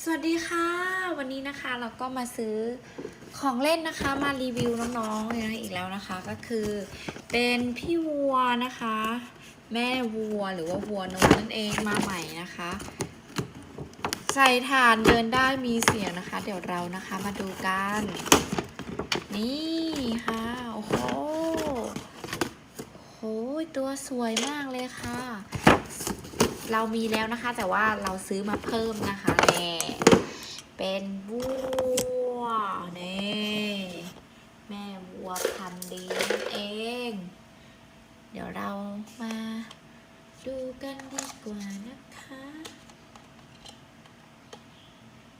สวัสดีค่ะ วันนี้นะคะเราก็มาซื้อของเล่นนะคะมารีวิวน้องๆนะอีกแล้วนะคะก็คือเป็นพี่วัวนะคะ แม่วัวหรือว่าวัวนมนั่นเองมาใหม่นะคะ ใส่ถ่านเดินได้มีเสียงนะคะ เดี๋ยวเรานะคะมาดูกัน นี่ค่ะโอ้โหโอ้ยตัวสวยมากเลยค่ะ เรามีแล้วนะคะ แต่ว่าเราซื้อมาเพิ่มนะคะแน่เป็นวัวนี่แม่วัวพันดีนั่นเอง เดี๋ยวเรามาดูกันดีกว่านะคะ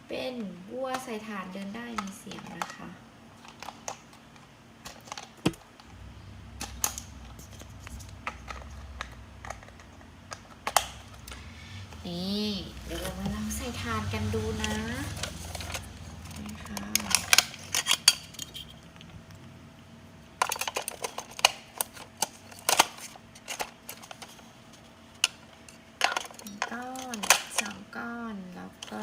เป็นวัวใส่ฐานเดินได้มีเสียงนะคะ นี่เดี๋ยวเรามาลองใส่ทานกันดูนะนะคะก้นสต้นแล้วก็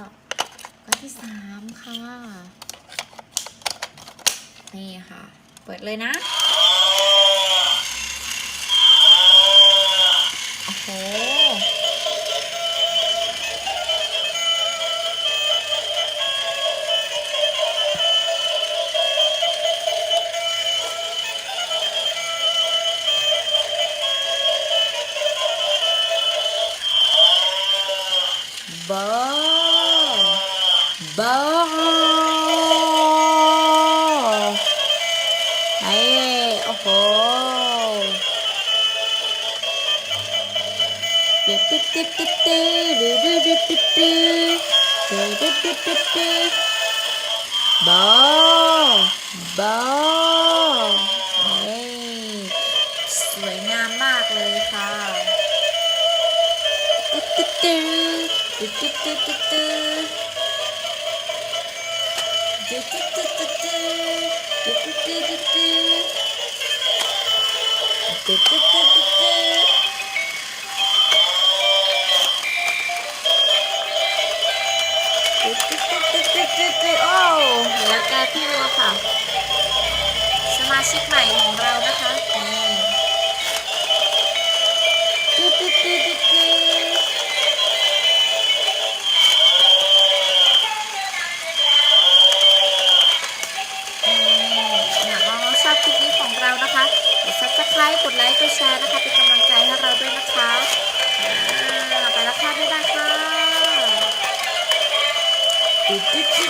ก้ที่สามค่ะ นี่ค่ะ เปิดเลยนะ bơ bơ ấy oh ti ti ti ti ti ti ti ti ti ti ti ti ti ti bơ bơ สวยงามมากเลยค่ะตึ๊ดตึ๊ด โอ้เหลือแต่พี่วัวค่ะ ไครต์กดไลค์กดแชร์นะคะเป็นกำลังใจให้เราด้วยนะคะไปแล้วค่ะบ๊ายบายค่ะ